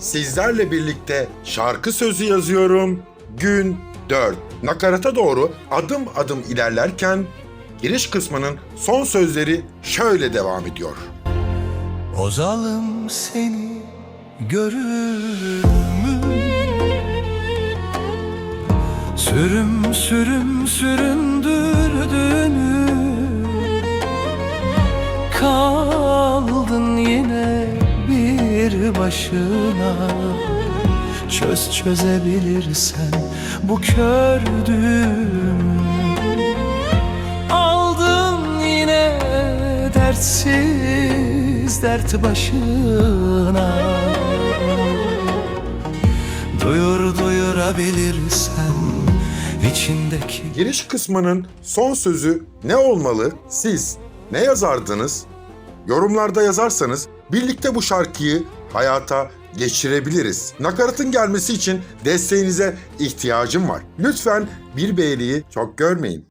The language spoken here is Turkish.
sizlerle birlikte şarkı sözü yazıyorum. Gün 4. Nakarata doğru adım adım ilerlerken giriş kısmının son sözleri şöyle devam ediyor. O zalim seni görür mü? Sürüm sürüm süründürdüğünü Kaldın başına Çöz çözebilirsen bu kör Aldın yine dertsiz dert başına Duyur duyurabilirsen içindeki Giriş kısmının son sözü ne olmalı? Siz ne yazardınız? Yorumlarda yazarsanız birlikte bu şarkıyı hayata geçirebiliriz. Nakaratın gelmesi için desteğinize ihtiyacım var. Lütfen bir beğeniyi çok görmeyin.